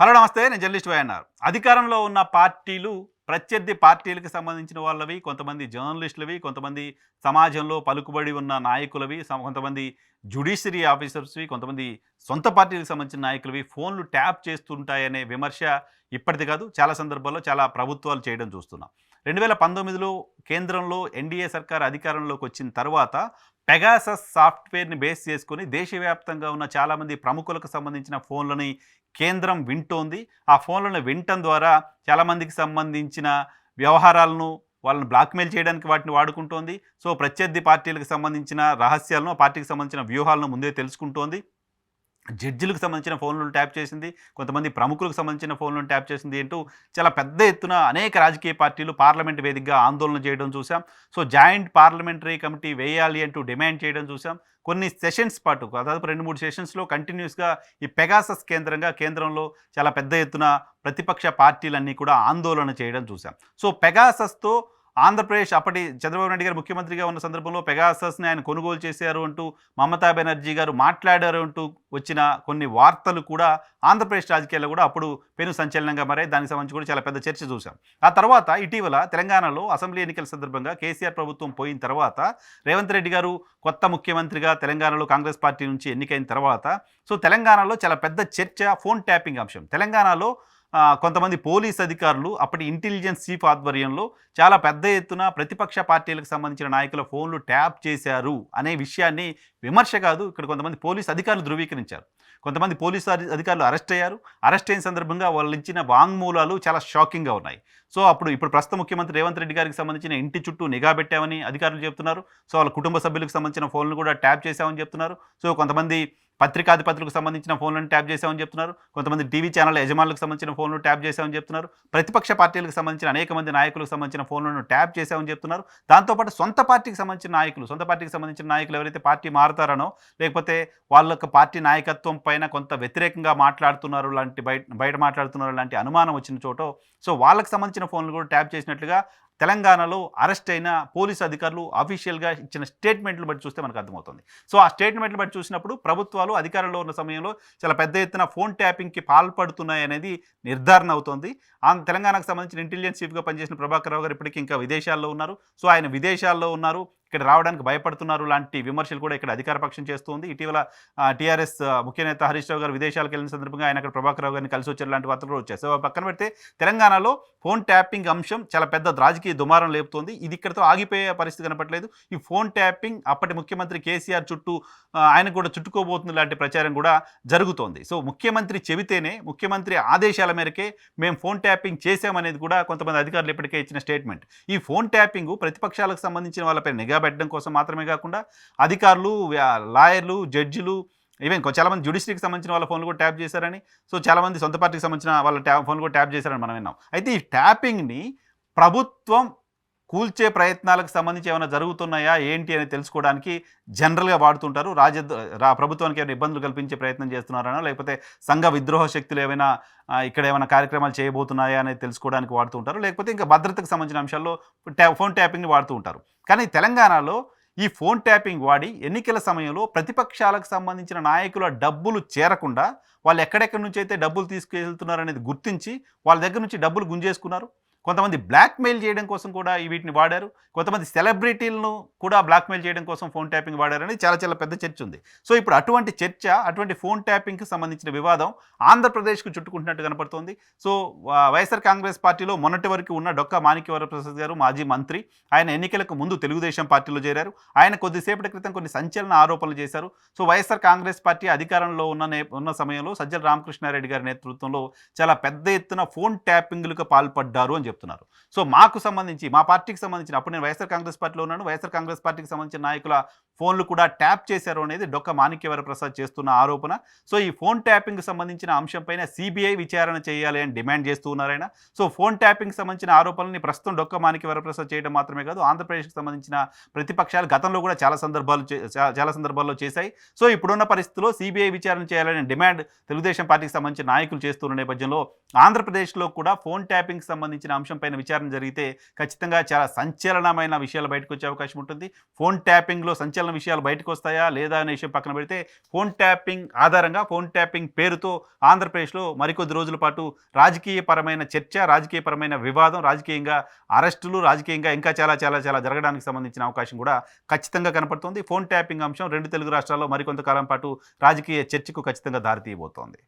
Hello నమస్తే నేను journalist YNR అధికారంలో ఉన్న పార్టీలు ప్రత్యర్థి పార్టీలకు సంబంధించిన వాళ్ళవి కొంతమంది జర్నలిస్టులవి కొంతమంది సమాజంలో పలుకుబడి ఉన్న నాయకులవి కొంతమంది జుడిషియరీ ఆఫీసర్స్వి కొంతమంది సొంత పార్టీలకు సంబంధించిన నాయకులవి ఫోన్లు ట్యాప్ చేస్తుంటాయనే విమర్శ ఇప్పటిది కాదు చాలా సందర్భాల్లో చాలా ప్రభుత్వాలు చేయడం చూస్తున్నాం. రెండు వేల పంతొమ్మిదిలో కేంద్రంలో ఎన్డీఏ సర్కార్ అధికారంలోకి వచ్చిన తర్వాత పెగాసస్ సాఫ్ట్వేర్ని బేస్ చేసుకొని దేశవ్యాప్తంగా ఉన్న చాలామంది ప్రముఖులకు సంబంధించిన ఫోన్లని కేంద్రం వింటోంది. ఆ ఫోన్లను వినటం ద్వారా చాలామందికి సంబంధించిన వ్యవహారాలను వాళ్ళని బ్లాక్మెయిల్ చేయడానికి వాటిని వాడుకుంటోంది. సో ప్రత్యర్థి పార్టీలకు సంబంధించిన రహస్యాలను పార్టీకి సంబంధించిన వ్యూహాలను ముందే తెలుసుకుంటోంది. జడ్జిలకు సంబంధించిన ఫోన్లను ట్యాప్ చేసింది కొంతమంది ప్రముఖులకు సంబంధించిన ఫోన్లను ట్యాప్ చేసింది అంటూ చాలా పెద్ద ఎత్తున అనేక రాజకీయ పార్టీలు పార్లమెంట్ వేదికగా ఆందోళన చేయడం చూసాం సో జాయింట్ పార్లమెంటరీ కమిటీ వేయాలి అంటూ డిమాండ్ చేయడం చూసాం కొన్ని సెషన్స్ పాటు దాదాపు రెండు మూడు సెషన్స్లో కంటిన్యూస్గా ఈ పెగాసస్ కేంద్రంగా కేంద్రంలో చాలా పెద్ద ఎత్తున ప్రతిపక్ష పార్టీలన్నీ కూడా ఆందోళన చేయడం చూసాం సో పెగాసస్తో ఆంధ్రప్రదేశ్ అప్పటి చంద్రబాబు నాయుడు గారు ముఖ్యమంత్రిగా ఉన్న సందర్భంలో పెగాసస్ని ఆయన కొనుగోలు చేశారు అంటూ మమతా బెనర్జీ గారు మాట్లాడారు అంటూ వచ్చిన కొన్ని వార్తలు కూడా ఆంధ్రప్రదేశ్ రాజకీయాల్లో కూడా అప్పుడు పెను సంచలనంగా మారాయి. దానికి సంబంధించి కూడా చాలా పెద్ద చర్చ చూశాం. ఆ తర్వాత ఇటీవల తెలంగాణలో అసెంబ్లీ ఎన్నికల సందర్భంగా కేసీఆర్ ప్రభుత్వం పోయిన తర్వాత రేవంత్ రెడ్డి గారు కొత్త ముఖ్యమంత్రిగా తెలంగాణలో కాంగ్రెస్ పార్టీ నుంచి ఎన్నికైన తర్వాత సో తెలంగాణలో చాలా పెద్ద చర్చ ఫోన్ ట్యాపింగ్ అంశం. తెలంగాణలో కొంతమంది పోలీస్ అధికారులు అప్పటి ఇంటెలిజెన్స్ చీఫ్ ఆధ్వర్యంలో చాలా పెద్ద ఎత్తున ప్రతిపక్ష పార్టీలకు సంబంధించిన నాయకుల ఫోన్లు ట్యాప్ చేశారు అనే విషయాన్ని విమర్శ కాదు. ఇక్కడ కొంతమంది పోలీస్ అధికారులు ధృవీకరించారు. కొంతమంది పోలీసు అధికారులు అరెస్ట్ అయ్యారు. అరెస్ట్ అయిన సందర్భంగా వాళ్ళు ఇచ్చిన వాంగ్మూలాలు చాలా షాకింగ్గా ఉన్నాయి. సో అప్పుడు ఇప్పుడు ప్రస్తుత ముఖ్యమంత్రి రేవంత్ రెడ్డి గారికి సంబంధించిన ఇంటి చుట్టూ నిఘా పెట్టామని అధికారులు చెప్తున్నారు. సో వాళ్ళ కుటుంబ సభ్యులకు సంబంధించిన ఫోన్లు కూడా ట్యాప్ చేశామని చెప్తున్నారు. సో కొంతమంది పత్రికాధిపతులకు సంబంధించిన ఫోన్లను ట్యాప్ చేశామని చెప్తున్నారు. కొంతమంది టీవీ ఛానల్ యజమానులకు సంబంధించిన ఫోన్లు ట్యాప్ చేశామని చెప్తున్నారు. ప్రతిపక్ష పార్టీలకు సంబంధించిన అనేక మంది నాయకులకు సంబంధించిన ఫోన్లను ట్యాప్ చేశామని చెప్తున్నారు. దాంతోపాటు సొంత పార్టీకి సంబంధించిన నాయకులు సొంత పార్టీకి సంబంధించిన నాయకులు ఎవరైతే పార్టీ మారుతారనో లేకపోతే యొక్క పార్టీ నాయకత్వం పైన కొంత వ్యతిరేకంగా మాట్లాడుతున్నారు లాంటి బయట బయట మాట్లాడుతున్నారు లాంటి అనుమానం వచ్చిన చోట సో వాళ్ళకి సంబంధించిన ఫోన్లు కూడా ట్యాప్ చేసినట్లుగా తెలంగాణలో అరెస్ట్ అయిన పోలీసు అధికారులు అఫీషియల్గా ఇచ్చిన స్టేట్మెంట్లు బట్టి చూస్తే మనకు అర్థమవుతుంది. సో ఆ స్టేట్మెంట్లు బట్టి చూసినప్పుడు ప్రభుత్వాలు అధికారంలో ఉన్న సమయంలో చాలా పెద్ద ఎత్తున ఫోన్ ట్యాపింగ్కి పాల్పడుతున్నాయి అనేది నిర్ధారణ అవుతోంది. ఆ తెలంగాణకు సంబంధించిన ఇంటెలిజెన్స్ చీఫ్గా పనిచేసిన ప్రభాకర్ రావు గారు ఇప్పటికీ ఇంకా విదేశాల్లో ఉన్నారు. సో ఆయన విదేశాల్లో ఉన్నారు. ఇక్కడ రావడానికి భయపడుతున్నారు లాంటి విమర్శలు కూడా ఇక్కడ అధికార పక్షం చేస్తుంది. ఇటీవల టీఆర్ఎస్ ముఖ్య నేత హరీష్ రావు గారు విదేశాలకు వెళ్ళిన సందర్భంగా ఆయన అక్కడ ప్రభాకర్ రావు గారిని కలిసి వచ్చారు లాంటి వార్తలు కూడా వచ్చాయి. సో పక్కన పెడితే తెలంగాణలో ఫోన్ ట్యాపింగ్ అంశం చాలా పెద్ద రాజకీయ దుమారం లేపుతోంది. ఇది ఇక్కడతో ఆగిపోయే పరిస్థితి కనపట్లేదు ఈ ఫోన్ ట్యాపింగ్ అప్పటి ముఖ్యమంత్రి కేసీఆర్ చుట్టూ ఆయన కూడా చుట్టుకోబోతుంది లాంటి ప్రచారం కూడా జరుగుతోంది. సో ముఖ్యమంత్రి చెబితేనే ముఖ్యమంత్రి ఆదేశాల మేరకే మేము ఫోన్ ట్యాపింగ్ చేశామనేది కూడా కొంతమంది అధికారులు ఇప్పటికే ఇచ్చిన స్టేట్మెంట్. ఈ ఫోన్ ట్యాపింగ్ ప్రతిపక్షాలకు సంబంధించిన వాళ్ళపై నిఘా పెట్టడం కోసం మాత్రమే కాకుండా అధికారులు లాయర్లు జడ్జిలు ఈవెన్ చాలామంది జ్యుడిషరీకి సంబంధించిన వాళ్ళ ఫోన్లు కూడా ట్యాప్ చేశారని సో చాలామంది సొంత పార్టీకి సంబంధించిన వాళ్ళ ట్యాప్ ఫోన్లు కూడా ట్యాప్ చేశారని మనం విన్నాం. అయితే ఈ ట్యాపింగ్ని ప్రభుత్వం కూల్చే ప్రయత్నాలకు సంబంధించి ఏమైనా జరుగుతున్నాయా ఏంటి అని తెలుసుకోవడానికి జనరల్గా వాడుతుంటారు. రాజ రా ప్రభుత్వానికి ఏమైనా ఇబ్బందులు కల్పించే ప్రయత్నం చేస్తున్నారనో లేకపోతే సంఘ విద్రోహ శక్తులు ఏమైనా ఇక్కడ ఏమైనా కార్యక్రమాలు చేయబోతున్నాయా అనేది తెలుసుకోవడానికి వాడుతూ ఉంటారు లేకపోతే ఇంకా భద్రతకు సంబంధించిన అంశాల్లో ట్యా ఫోన్ ట్యాపింగ్ని వాడుతూ ఉంటారు. కానీ తెలంగాణలో ఈ ఫోన్ ట్యాపింగ్ వాడి ఎన్నికల సమయంలో ప్రతిపక్షాలకు సంబంధించిన నాయకుల డబ్బులు చేరకుండా వాళ్ళు ఎక్కడెక్కడి నుంచి అయితే డబ్బులు తీసుకెళ్తున్నారు అనేది గుర్తించి వాళ్ళ దగ్గర నుంచి డబ్బులు గుంజేసుకున్నారు. కొంతమంది బ్లాక్మెయిల్ చేయడం కోసం కూడా ఈ వీటిని వాడారు. కొంతమంది సెలబ్రిటీలను కూడా బ్లాక్మెయిల్ చేయడం కోసం ఫోన్ ట్యాపింగ్ వాడారని చాలా చాలా పెద్ద చర్చ ఉంది. సో ఇప్పుడు అటువంటి చర్చ అటువంటి ఫోన్ ట్యాపింగ్కి సంబంధించిన వివాదం ఆంధ్రప్రదేశ్కు చుట్టుకుంటున్నట్టు కనపడుతోంది. సో వైఎస్ఆర్ కాంగ్రెస్ పార్టీలో మొన్నటి వరకు ఉన్న డొక్క మాణిక్యవరప్రసాద్ గారు మాజీ మంత్రి. ఆయన ఎన్నికలకు ముందు తెలుగుదేశం పార్టీలో చేరారు. ఆయన కొద్దిసేపటి క్రితం కొన్ని సంచలన ఆరోపణలు చేశారు. సో వైఎస్ఆర్ కాంగ్రెస్ పార్టీ అధికారంలో ఉన్న నే ఉన్న సమయంలో సజ్జల రామకృష్ణారెడ్డి గారి నేతృత్వంలో చాలా పెద్ద ఎత్తున ఫోన్ ట్యాపింగ్లకు పాల్పడ్డారు అని చెప్తున్నారు. సో మాకు సంబంధించి మా పార్టీకి సంబంధించిన అప్పుడు నేను వైఎస్ఆర్ కాంగ్రెస్ పార్టీలో ఉన్నాను. వైఎస్ఆర్ కాంగ్రెస్ పార్టీకి సంబంధించిన నాయకుల ఫోన్లు కూడా ట్యాప్ చేశారు అనేది డొక్క మాణిక్యవర ప్రసాద్ చేస్తున్న ఆరోపణ. సో ఈ ఫోన్ ట్యాపింగ్ సంబంధించిన అంశంపైన సిబిఐ విచారణ చేయాలి అని డిమాండ్ చేస్తూ ఉన్నారాయన సో ఫోన్ ట్యాపింగ్ సంబంధించిన ఆరోపణల్ని ప్రస్తుతం డొక్క మాణిక్యవర ప్రసాద్ చేయడం మాత్రమే కాదు ఆంధ్రప్రదేశ్కి సంబంధించిన ప్రతిపక్షాలు గతంలో కూడా చాలా సందర్భాలు చాలా సందర్భాల్లో చేశాయి. సో ఇప్పుడున్న పరిస్థితుల్లో సిబిఐ విచారణ చేయాలనే డిమాండ్ తెలుగుదేశం పార్టీకి సంబంధించిన నాయకులు చేస్తున్న నేపథ్యంలో ఆంధ్రప్రదేశ్లో కూడా ఫోన్ ట్యాపింగ్ సంబంధించిన అంశంపైన విచారణ జరిగితే ఖచ్చితంగా చాలా సంచలనమైన విషయాలు బయటకు వచ్చే అవకాశం ఉంటుంది. ఫోన్ ట్యాపింగ్లో సంచలన సంచలన విషయాలు బయటకు వస్తాయా లేదా అనే విషయం పక్కన పెడితే ఫోన్ ట్యాపింగ్ ఆధారంగా ఫోన్ ట్యాపింగ్ పేరుతో ఆంధ్రప్రదేశ్లో మరికొద్ది రోజుల పాటు రాజకీయపరమైన చర్చ రాజకీయపరమైన వివాదం రాజకీయంగా అరెస్టులు రాజకీయంగా ఇంకా చాలా చాలా చాలా జరగడానికి సంబంధించిన అవకాశం కూడా ఖచ్చితంగా కనపడుతుంది. ఫోన్ ట్యాపింగ్ అంశం రెండు తెలుగు రాష్ట్రాల్లో మరికొంతకాలం పాటు రాజకీయ చర్చకు ఖచ్చితంగా దారితీయబోతోంది